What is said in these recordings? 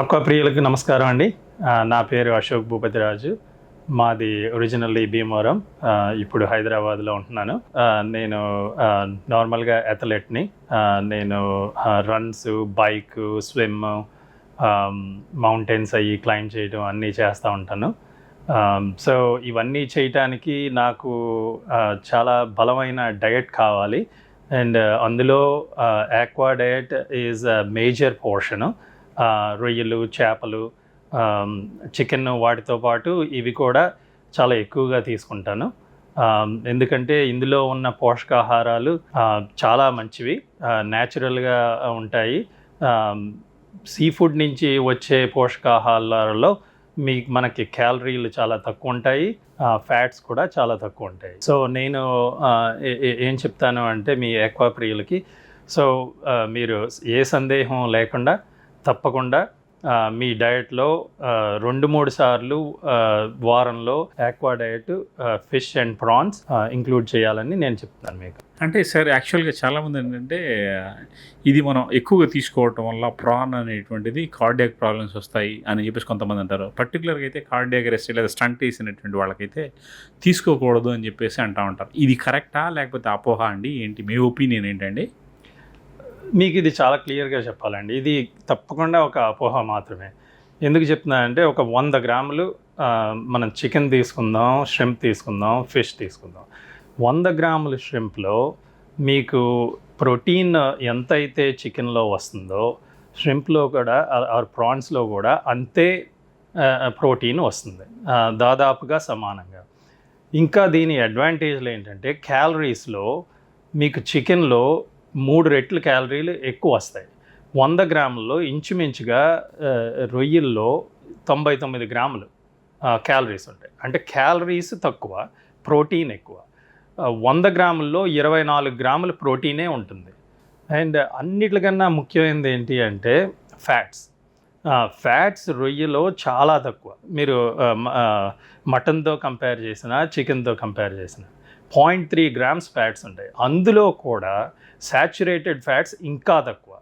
Aqua ప్రియులకు నమస్కారం అండి. నా పేరు అశోక్ భూపతిరాజు. మాది ఒరిజినల్లీ భీమవరం. ఇప్పుడు హైదరాబాద్లో ఉంటున్నాను. నేను నార్మల్గా అథ్లెట్ని. నేను రన్స్ బైక్ స్విమ్ మౌంటైన్స్ అవి క్లైంబ్ చేయడం అన్నీ చేస్తూ ఉంటాను. సో ఇవన్నీ చేయటానికి నాకు చాలా బలమైన డయట్ కావాలి. అండ్ అందులో aqua diet is major portion. రొయ్యలు చేపలు చికెన్ వాటితో పాటు ఇవి కూడా చాలా ఎక్కువగా తీసుకుంటాను. ఎందుకంటే ఇందులో ఉన్న పోషకాహారాలు చాలా మంచివి. న్యాచురల్గా ఉంటాయి. సీ ఫుడ్ నుంచి వచ్చే పోషకాహారాలలో మీ మనకి క్యాలరీలు చాలా తక్కువ ఉంటాయి. ఫ్యాట్స్ కూడా చాలా తక్కువ ఉంటాయి. సో నేను ఏం చెప్తాను అంటే మీ ఎక్కువ ప్రియులకి సో మీరు ఏ సందేహం లేకుండా తప్పకుండా మీ డయట్లో రెండు మూడు సార్లు వారంలో aqua diet fish and prawns include చేయాలని నేను చెప్తాను మీకు. అంటే సార్ యాక్చువల్గా చాలామంది ఏంటంటే ఇది మనం ఎక్కువగా తీసుకోవటం వల్ల ప్రాన్ అనేటువంటిది కార్డియాక్ ప్రాబ్లమ్స్ వస్తాయి అని చెప్పేసి కొంతమంది అంటారు. పర్టికులర్గా అయితే కార్డియాక్ రెస్ట్ లేదా స్టంట్ వేసినటువంటి వాళ్ళకైతే తీసుకోకూడదు అని చెప్పేసి అంటూ ఉంటారు. ఇది కరెక్టా లేకపోతే అపోహ అండి? ఏంటి? మీ ఒపీనియన్ ఏంటండి? మీకు ఇది చాలా క్లియర్గా చెప్పాలండి. ఇది తప్పకుండా ఒక అపోహ మాత్రమే. ఎందుకు చెప్తున్నానంటే ఒక వంద గ్రాములు మనం చికెన్ తీసుకుందాం షెంప్ తీసుకుందాం ఫిష్ తీసుకుందాం. వంద గ్రాముల షింప్లో మీకు ప్రోటీన్ ఎంత అయితే చికెన్లో వస్తుందో షింప్లో కూడా ఆర్ ప్రాన్స్లో కూడా అంతే ప్రోటీన్ వస్తుంది. దాదాపుగా సమానంగా. ఇంకా దీని అడ్వాంటేజ్లు ఏంటంటే క్యాలరీస్లో మీకు చికెన్లో మూడు రెట్లు క్యాలరీలు ఎక్కువ వస్తాయి. వంద గ్రాముల్లో ఇంచుమించుగా రొయ్యల్లో తొంభై తొమ్మిది గ్రాములు క్యాలరీస్ ఉంటాయి. అంటే క్యాలరీస్ తక్కువ ప్రోటీన్ ఎక్కువ. వంద గ్రాముల్లో ఇరవై నాలుగు గ్రాముల ప్రోటీనే ఉంటుంది. అండ్ అన్నిటికన్నా ముఖ్యమైనది ఏంటి అంటే ఫ్యాట్స్. ఫ్యాట్స్ రొయ్యలో చాలా తక్కువ. మీరు మటన్తో కంపేర్ చేసిన చికెన్తో కంపేర్ చేసిన. పాయింట్ త్రీ గ్రామ్స్ ఫ్యాట్స్ ఉంటాయి. అందులో కూడా శాచురేటెడ్ ఫ్యాట్స్ ఇంకా తక్కువ.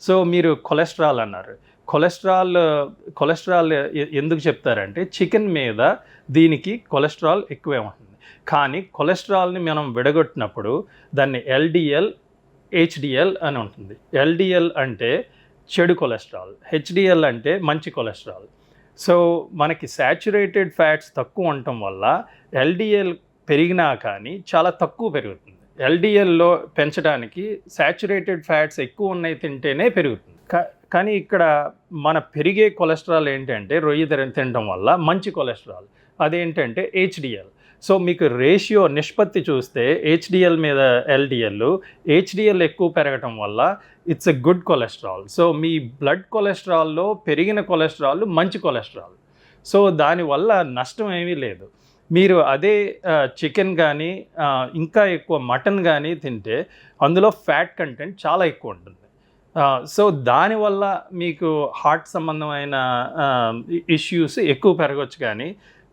సో మీరు కొలెస్ట్రాల్ అన్నారు. కొలెస్ట్రాల్ కొలెస్ట్రాల్ ఎందుకు చెప్తారంటే చికెన్ మీద దీనికి కొలెస్ట్రాల్ ఎక్కువే ఉంటుంది. కానీ కొలెస్ట్రాల్ని మనం విడగొట్టినప్పుడు దాన్ని ఎల్డిఎల్ హెచ్డిఎల్ అని ఉంటుంది. ఎల్డిఎల్ అంటే చెడు కొలెస్ట్రాల్ హెచ్డిఎల్ అంటే మంచి కొలెస్ట్రాల్. సో మనకి శాచురేటెడ్ ఫ్యాట్స్ తక్కువ ఉండటం వల్ల ఎల్డిఎల్ పెరిగినా కానీ చాలా తక్కువ పెరుగుతుంది. ఎల్డిఎల్లో పెంచడానికి శాచురేటెడ్ ఫ్యాట్స్ ఎక్కువ ఉన్నాయి తింటేనే పెరుగుతుంది. కా- కానీ ఇక్కడ మన పెరిగే కొలెస్ట్రాల్ ఏంటంటే రొయ్య తినడం వల్ల మంచి కొలెస్ట్రాల్. అదేంటంటే హెచ్డిఎల్. సో మీకు రేషియో నిష్పత్తి చూస్తే హెచ్డిఎల్ మీద ఎల్డిఎల్ హెచ్డిఎల్ ఎక్కువ పెరగటం వల్ల it's a good cholesterol. So me blood కొలెస్ట్రాల్లో పెరిగిన కొలెస్ట్రాల్ మంచి కొలెస్ట్రాల్. సో దానివల్ల నష్టం ఏమీ లేదు. మీరు అదే చికెన్ కానీ ఇంకా ఎక్కువ మటన్ కానీ తింటే అందులో ఫ్యాట్ కంటెంట్ చాలా ఎక్కువ ఉంటుంది. సో దానివల్ల మీకు హార్ట్ సంబంధమైన ఇష్యూస్ ఎక్కువ పెరగచ్చు కానీ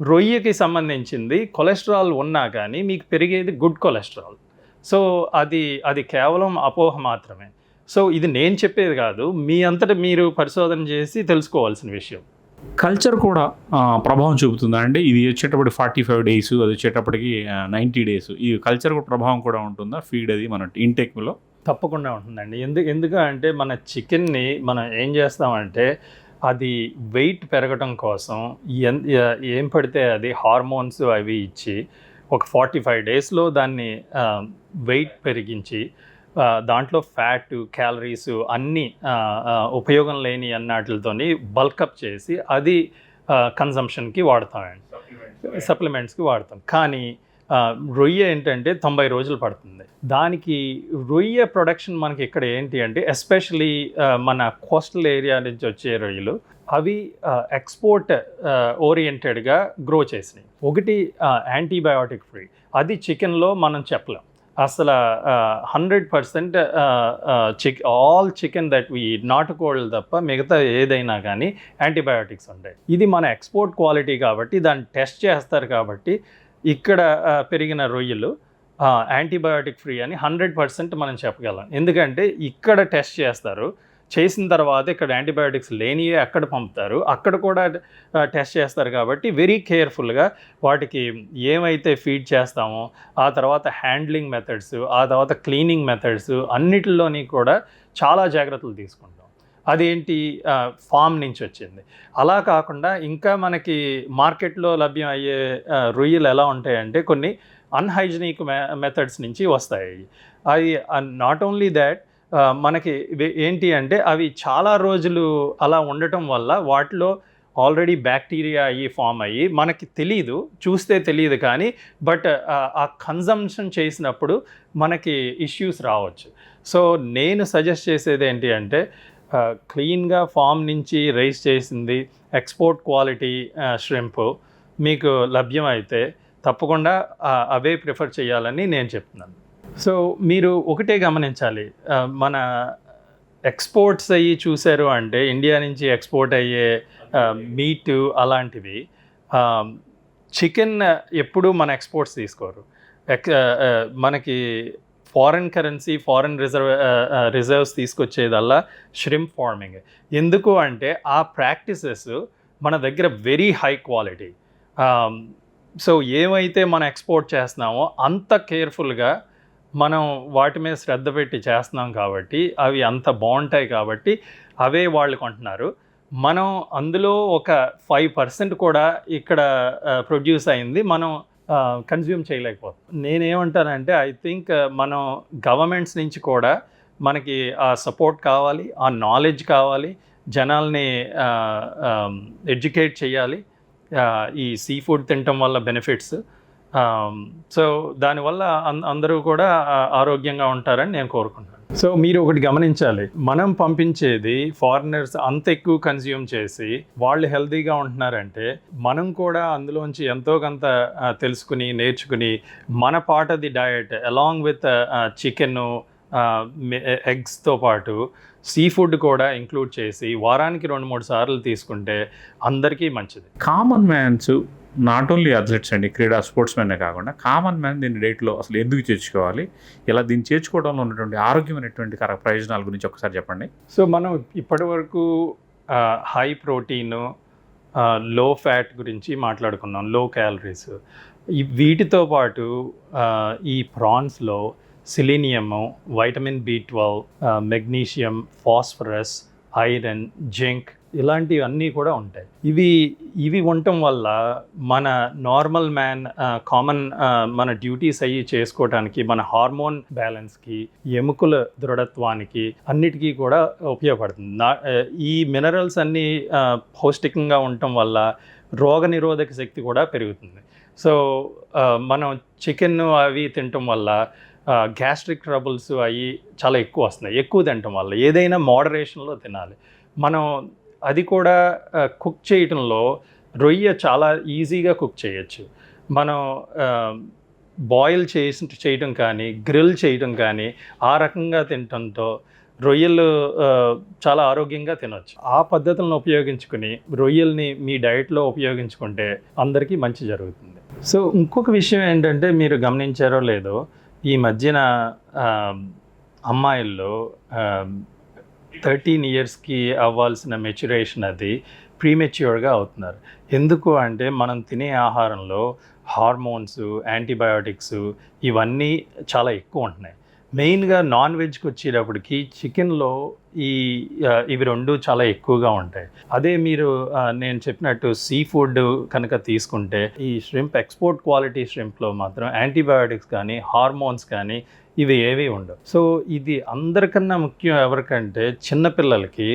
రొయ్యకి సంబంధించింది కొలెస్ట్రాల్ ఉన్నా కానీ మీకు పెరిగేది గుడ్ కొలెస్ట్రాల్. సో అది అది కేవలం అపోహ మాత్రమే. సో ఇది నేను చెప్పేది కాదు మీ అంతటా మీరు పరిశోధన చేసి తెలుసుకోవాల్సిన విషయం. కల్చర్ కూడా ప్రభావం చూపుతుంది అంటే ఇది వచ్చేటప్పటికి ఫార్టీ ఫైవ్ డేస్ అది వచ్చేటప్పటికి నైంటీ డేస్. ఈ కల్చర్ కూడా ప్రభావం కూడా ఉంటుందా? ఫీడ్ అది మన ఇంటెక్లో? తప్పకుండా ఉంటుందండి. ఎందుకు ఎందుకు అంటే మన చికెన్ని మనం ఏం చేస్తామంటే అది వెయిట్ పెరగటం కోసం ఎన్- ఏం పడితే అది హార్మోన్స్ అవి ఇచ్చి ఒక ఫార్టీ ఫైవ్ డేస్లో దాన్ని వెయిట్ పెరిగించి దాంట్లో ఫ్యాట్ క్యాలరీస్ అన్నీ ఉపయోగం లేని అన్నట్లతోని బల్కప్ చేసి అది కన్సంప్షన్కి వాడతామండి. సప్లిమెంట్స్కి వాడతాం. కానీ రొయ్య ఏంటంటే తొంభై రోజులు పడుతుంది. దానికి రొయ్య ప్రొడక్షన్ మనకి ఇక్కడ ఏంటి అంటే ఎస్పెషలీ మన కోస్టల్ ఏరియా నుంచి వచ్చే రొయ్యలు అవి ఎక్స్పోర్ట్ ఓరియంటెడ్గా గ్రో చేసినాయి. ఒకటి యాంటీబయాటిక్ ఫ్రీ. అది చికెన్లో మనం చెప్పలేం. అసలు hundred percent chick all chicken that we నాటుకోళ్ళు తప్ప మిగతా ఏదైనా కానీ యాంటీబయాటిక్స్ ఉంటాయి. ఇది మన ఎక్స్పోర్ట్ క్వాలిటీ కాబట్టి దాన్ని టెస్ట్ చేస్తారు కాబట్టి ఇక్కడ పెరిగిన రొయ్యలు యాంటీబయాటిక్ ఫ్రీ అని హండ్రెడ్ పర్సెంట్ మనం చెప్పగలం. ఎందుకంటే ఇక్కడ టెస్ట్ చేస్తారు. చేసిన తర్వాత ఇక్కడ యాంటీబయాటిక్స్ లేనియే అక్కడ పంపుతారు. అక్కడ కూడా టెస్ట్ చేస్తారు కాబట్టి వెరీ కేర్ఫుల్గా వాటికి ఏమైతే ఫీడ్ చేస్తామో ఆ తర్వాత హ్యాండ్లింగ్ మెథడ్స్ ఆ తర్వాత క్లీనింగ్ మెథడ్స్ అన్నిటిలోని కూడా చాలా జాగ్రత్తలు తీసుకుంటాం. అదేంటి? ఫామ్ నుంచి వచ్చింది. అలా కాకుండా ఇంకా మనకి మార్కెట్లో లభ్యం అయ్యే రొయ్యలు ఎలా ఉంటాయంటే కొన్ని అన్హైజీనిక్ మెథడ్స్ నుంచి వస్తాయి. అవి నాట్ ఓన్లీ దాట్ మనకి ఏంటి అంటే అవి చాలా రోజులు అలా ఉండటం వల్ల వాటిలో ఆల్రెడీ బ్యాక్టీరియా అయ్యి ఫామ్ అయ్యి మనకి తెలియదు చూస్తే తెలియదు కానీ బట్ ఆ కన్జంప్షన్ చేసినప్పుడు మనకి ఇష్యూస్ రావచ్చు. సో నేను సజెస్ట్ చేసేది ఏంటి అంటే క్లీన్గా ఫామ్ నుంచి రైస్ చేసింది ఎక్స్పోర్ట్ క్వాలిటీ ష్రింప్ మీకు లభ్యమైతే తప్పకుండా అవే ప్రిఫర్ చేయాలని నేను చెప్తున్నాను. సో మీరు ఒకటే గమనించాలి. మన ఎక్స్పోర్ట్స్ అయ్యి చూశారు అంటే ఇండియా నుంచి ఎక్స్పోర్ట్ అయ్యే మీట్ అలాంటివి చికెన్ ఎప్పుడు మన ఎక్స్పోర్ట్స్ తీసుకోరు. మనకి foreign currency foreign reserve reserves తీసుకొచ్చేదల్లా shrimp farming. ఎందుకు అంటే ఆ ప్రాక్టీసెస్ మన దగ్గర వెరీ హై క్వాలిటీ. సో ఏమైతే మనం ఎక్స్పోర్ట్ చేస్తున్నామో అంత కేర్ఫుల్గా మనం వాటి మీద శ్రద్ధ పెట్టి చేస్తున్నాం కాబట్టి అవి అంత బాగుంటాయి కాబట్టి అవే వాళ్ళు కొంటున్నారు. మనం అందులో ఒక ఫైవ్ పర్సెంట్ కూడా ఇక్కడ ప్రొడ్యూస్ అయింది మనం కన్జ్యూమ్ చేయలేకపోతాం నేనేమంటానంటే ఐ థింక్ మనం గవర్నమెంట్స్ నుంచి కూడా మనకి ఆ సపోర్ట్ కావాలి ఆ నాలెడ్జ్ కావాలి జనాల్ని ఎడ్యుకేట్ చేయాలి ఈ సీ ఫుడ్ తినటం వల్ల బెనిఫిట్స్ సో దానివల్ల అందరూ కూడా ఆరోగ్యంగా ఉంటారని నేను కోరుకుంటున్నాను. సో మీరు ఒకటి గమనించాలి. మనం పంపించేది ఫారినర్స్ అంత ఎక్కువ కన్జ్యూమ్ చేసి వాళ్ళు హెల్తీగా ఉంటున్నారంటే మనం కూడా అందులోంచి ఎంతో కొంత తెలుసుకుని నేర్చుకుని మన part of the diet along with chicken ఎగ్స్తో పాటు సీ ఫుడ్ కూడా ఇంక్లూడ్ చేసి వారానికి రెండు మూడు సార్లు తీసుకుంటే అందరికీ మంచిది. Common man's not only athletes అండి క్రీడా స్పోర్ట్స్ మెన్నే కాకుండా కామన్ మ్యాన్ దీన్ని డేట్లో అసలు ఎందుకు చేర్చుకోవాలి ఇలా దీన్ని చేర్చుకోవడంలో ఉన్నటువంటి ఆరోగ్యమైనటువంటి కర ప్రయోజనాల గురించి ఒకసారి చెప్పండి. సో మనం ఇప్పటి వరకు హై ప్రోటీన్లో ఫ్యాట్ గురించి మాట్లాడుకున్నాం లో క్యాలరీస్. వీటితో పాటు ఈ ప్రాన్స్లో selenium vitamin B twelve magnesium phosphorus iron zinc ఇలాంటివన్నీ కూడా ఉంటాయి. ఇవి ఇవి ఉండటం వల్ల మన నార్మల్ మ్యాన్ కామన్ మన డ్యూటీస్ అయ్యి చేసుకోవటానికి మన హార్మోన్ బ్యాలెన్స్కి ఎముకల దృఢత్వానికి అన్నిటికీ కూడా ఉపయోగపడుతుంది. నా ఈ మినరల్స్ అన్నీ పౌష్టికంగా ఉండటం వల్ల రోగ నిరోధక శక్తి కూడా పెరుగుతుంది. సో మనం చికెన్ అవి తినటం వల్ల గ్యాస్ట్రిక్ ట్రబుల్స్ అవి చాలా ఎక్కువ వస్తున్నాయి. ఎక్కువ తినటం వల్ల ఏదైనా మోడరేషన్లో తినాలి. మనం అది కూడా కుక్ చేయటంలో రొయ్య చాలా ఈజీగా కుక్ చేయొచ్చు. మనం బాయిల్ చేసి చేయటం కానీ గ్రిల్ చేయటం కానీ ఆ రకంగా తినటంతో రొయ్యలు చాలా ఆరోగ్యంగా తినొచ్చు. ఆ పద్ధతులను ఉపయోగించుకుని రొయ్యల్ని మీ డైట్లో ఉపయోగించుకుంటే అందరికీ మంచి జరుగుతుంది. సో ఇంకొక విషయం ఏంటంటే మీరు గమనించారో లేదో ఈ మధ్యన అమ్మాయిల్లో థర్టీన్ ఇయర్స్కి అవ్వాల్సిన మెచ్యురేషన్ అది ప్రీమెచ్యూర్గా అవుతున్నారు. ఎందుకు అంటే మనం తినే ఆహారంలో హార్మోన్స్ యాంటీబయాటిక్స్ ఇవన్నీ చాలా ఎక్కువ ఉంటున్నాయి. మెయిన్గా నాన్ వెజ్కి వచ్చేటప్పటికి చికెన్లో ఈ ఇవి రెండు చాలా ఎక్కువగా ఉంటాయి. అదే మీరు నేను చెప్పినట్టు సీ ఫుడ్ కనుక తీసుకుంటే ఈ ష్రింప్ ఎక్స్పోర్ట్ క్వాలిటీ ష్రింప్లో మాత్రం యాంటీబయాటిక్స్ కానీ హార్మోన్స్ కానీ ఇవి ఏవి ఉండవు. సో ఇది అందరికన్నా ముఖ్యం ఎవరికంటే చిన్నపిల్లలకి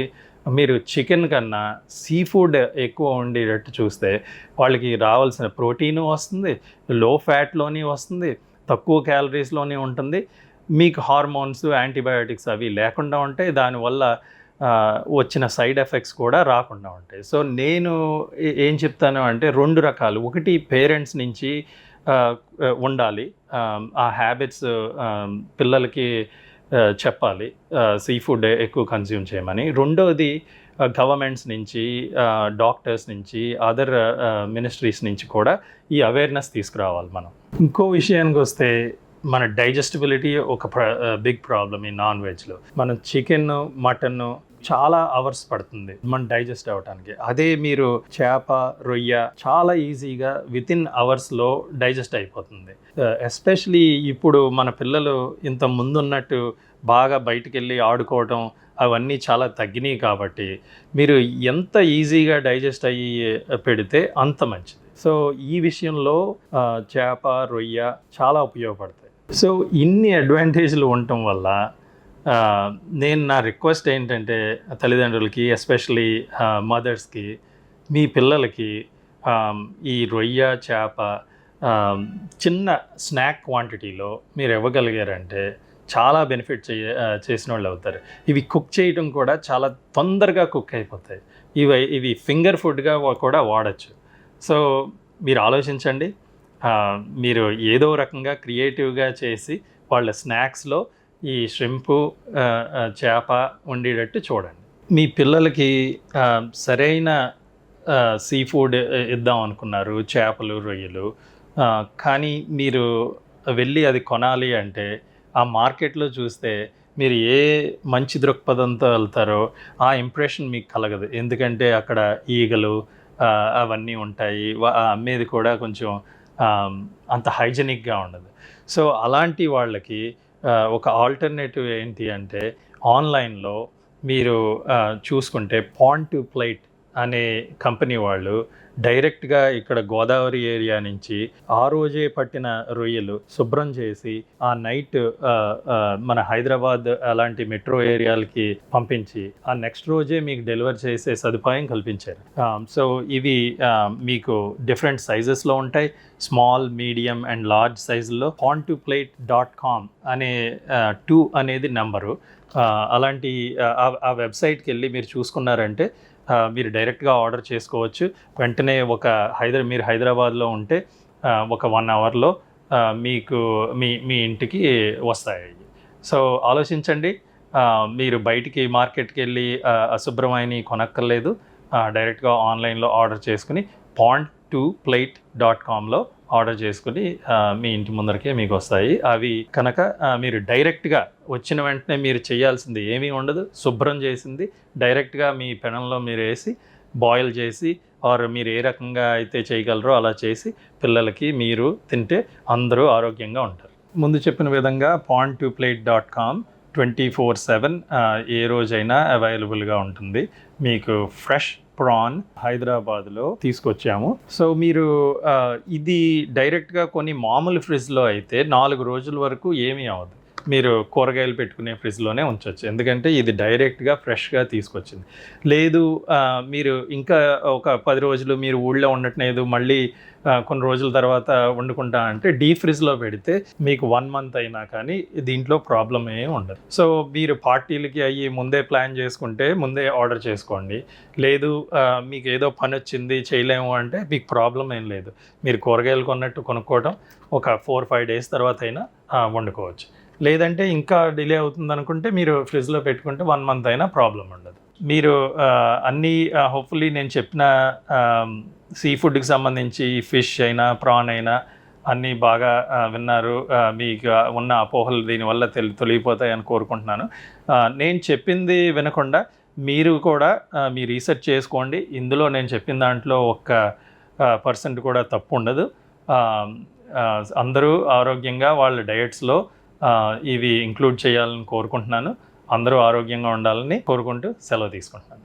మీరు చికెన్ కన్నా సీ ఫుడ్ ఎక్కువ ఉండేటట్టు చూస్తే వాళ్ళకి రావాల్సిన ప్రోటీను వస్తుంది లో ఫ్యాట్లోని వస్తుంది తక్కువ క్యాలరీస్లోనే ఉంటుంది మీకు హార్మోన్స్ యాంటీబయాటిక్స్ అవి లేకుండా ఉంటాయి. దానివల్ల వచ్చిన సైడ్ ఎఫెక్ట్స్ కూడా రాకుండా ఉంటాయి. సో నేను ఏం చెప్తాను అంటే రెండు రకాలు. ఒకటి పేరెంట్స్ నుంచి ఉండాలి. ఆ, హ్యాబిట్స్ పిల్లలకి చెప్పాలి. సీ ఫుడ్ ఎక్కువ కన్జ్యూమ్ చేయమని. రెండోది గవర్నమెంట్స్ నుంచి డాక్టర్స్ నుంచి అదర్ మినిస్ట్రీస్ నుంచి కూడా ఈ అవేర్నెస్ తీసుకురావాలి మనం. ఇంకో విషయానికి వస్తే మన డైజెస్టిబిలిటీ ఒక బిగ్ ప్రాబ్లం ఈ నాన్ వెజ్లో. మనం చికెన్ మటన్ చాలా అవర్స్ పడుతుంది మనం డైజెస్ట్ అవ్వటానికి. అదే మీరు చేప రొయ్య చాలా ఈజీగా విత్ ఇన్ అవర్స్లో డైజెస్ట్ అయిపోతుంది. ఎస్పెషలీ ఇప్పుడు మన పిల్లలు ఇంత ముందున్నట్టు బాగా బయటికి వెళ్ళి ఆడుకోవటం అవన్నీ చాలా తగ్గినాయి కాబట్టి మీరు ఎంత ఈజీగా డైజెస్ట్ అయ్యి పెడితే అంత మంచిది. సో ఈ విషయంలో చేప రొయ్య చాలా ఉపయోగపడతాయి. సో ఇన్ని అడ్వాంటేజ్లు ఉండటం వల్ల నేను నా రిక్వెస్ట్ ఏంటంటే తల్లిదండ్రులకి ఎస్పెషలీ మదర్స్కి మీ పిల్లలకి ఈ రొయ్య చేప చిన్న స్నాక్ క్వాంటిటీలో మీరు ఇవ్వగలిగారంటే చాలా బెనిఫిట్ చేయ చేసిన వాళ్ళు అవుతారు. ఇవి కుక్ చేయడం కూడా చాలా తొందరగా కుక్ అయిపోతాయి. ఇవి ఇవి ఫింగర్ ఫుడ్గా కూడా వాడచ్చు. సో మీరు ఆలోచించండి. మీరు ఏదో రకంగా క్రియేటివ్గా చేసి వాళ్ళ స్నాక్స్లో ఈ షింపు చేప ఉండేటట్టు చూడండి. మీ పిల్లలకి సరైన సీ ఫుడ్ ఇద్దాం అనుకున్నారు చేపలు రొయ్యలు కానీ మీరు వెళ్ళి అది కొనాలి అంటే ఆ మార్కెట్లో చూస్తే మీరు ఏ మంచి దృక్పథంతో వెళ్తారో ఆ ఇంప్రెషన్ మీకు కలగదు. ఎందుకంటే అక్కడ ఈగలు అవన్నీ ఉంటాయి. అమ్మేది కూడా కొంచెం అంత హైజెనిక్గా ఉండదు. సో అలాంటి వాళ్ళకి ఒక ఆల్టర్నేటివ్ ఏంటి అంటే ఆన్లైన్లో మీరు చూసుకుంటే పాన్ టు ప్లేట్ అనే కంపెనీ వాళ్ళు డైరెక్ట్గా ఇక్కడ గోదావరి ఏరియా నుంచి ఆ రోజే పట్టిన రొయ్యలు శుభ్రం చేసి ఆ నైట్ మన హైదరాబాద్ అలాంటి మెట్రో ఏరియాలకి పంపించి ఆ నెక్స్ట్ రోజే మీకు డెలివర్ చేసే సదుపాయం కల్పించారు. సో ఇవి మీకు డిఫరెంట్ సైజెస్లో ఉంటాయి. స్మాల్ మీడియం అండ్ లార్జ్ సైజుల్లో on to plate dot com అనే టూ అనేది నెంబరు అలాంటి ఆ, వెబ్సైట్కి వెళ్ళి మీరు చూసుకున్నారంటే మీరు డైరెక్ట్గా ఆర్డర్ చేసుకోవచ్చు. వెంటనే ఒక హైదరా మీరు హైదరాబాద్లో ఉంటే ఒక వన్ అవర్లో మీకు మీ మీ ఇంటికి వస్తాయి. సో ఆలోచించండి. మీరు బయటికి మార్కెట్కి వెళ్ళి అశుభ్రమైన కొనక్కర్లేదు. డైరెక్ట్గా ఆన్లైన్లో ఆర్డర్ చేసుకుని పాంట్ టు ప్లేట్ డాట్ కామ్లో ఆర్డర్ చేసుకుని మీ ఇంటి ముందరకే మీకు వస్తాయి. అవి కనుక మీరు డైరెక్ట్గా వచ్చిన వెంటనే మీరు చేయాల్సింది ఏమీ ఉండదు. శుభ్రం చేసింది డైరెక్ట్గా మీ పెనంలో మీరు వేసి బాయిల్ చేసి ఆర్ మీరు ఏ రకంగా అయితే చేయగలరో అలా చేసి పిల్లలకి మీరు తింటే అందరూ ఆరోగ్యంగా ఉంటారు. ముందు చెప్పిన విధంగా point to plate dot com twenty four seven ఏ రోజైనా అవైలబుల్గా ఉంటుంది. మీకు ఫ్రెష్ ప్రాన్ హైదరాబాద్లో తీసుకొచ్చాము. సో మీరు ఇది డైరెక్ట్గా కొన్ని మామూలు ఫ్రిడ్జ్లో అయితే నాలుగు రోజుల వరకు ఏమీ అవ్వదు. మీరు కూరగాయలు పెట్టుకునే ఫ్రిడ్జ్లోనే ఉంచవచ్చు ఎందుకంటే ఇది డైరెక్ట్గా ఫ్రెష్గా తీసుకొచ్చింది. లేదు మీరు ఇంకా ఒక పది రోజులు మీరు ఊళ్ళో ఉండట్లేదు మళ్ళీ కొన్ని రోజుల తర్వాత వండుకుంటా అంటే డీ ఫ్రిడ్జ్లో పెడితే మీకు వన్ మంత్ అయినా కానీ దీంట్లో ప్రాబ్లం ఏమి ఉండదు. సో మీరు పార్టీలకి అయ్యి ముందే ప్లాన్ చేసుకుంటే ముందే ఆర్డర్ చేసుకోండి. లేదు మీకు ఏదో పని వచ్చింది చేయలేము అంటే మీకు ప్రాబ్లం ఏం లేదు. మీరు కూరగాయలు కొన్నట్టు కొనుక్కోవడం ఒక ఫోర్ ఫైవ్ డేస్ తర్వాత అయినా వండుకోవచ్చు. లేదంటే ఇంకా డిలే అవుతుంది అనుకుంటే మీరు ఫ్రిడ్జ్లో పెట్టుకుంటే వన్ మంత్ అయినా ప్రాబ్లం ఉండదు. మీరు అన్నీ హోప్ఫుల్లీ నేను చెప్పిన సీ ఫుడ్కి సంబంధించి ఫిష్ అయినా ప్రాన్ అయినా అన్నీ బాగా విన్నారు. మీకు ఉన్న అపోహలు దీనివల్ల తెలి తొలగిపోతాయని కోరుకుంటున్నాను. నేను చెప్పింది వినకుండా మీరు కూడా మీ రీసెర్చ్ చేసుకోండి. ఇందులో నేను చెప్పిన దాంట్లో ఒక్క పర్సెంట్ కూడా తప్పు ఉండదు. అందరూ ఆరోగ్యంగా వాళ్ళ డయట్స్లో ఇవి ఇంక్లూడ్ చేయాలని కోరుకుంటున్నాను. అందరూ ఆరోగ్యంగా ఉండాలని కోరుకుంటూ సెలవు తీసుకుంటున్నాను.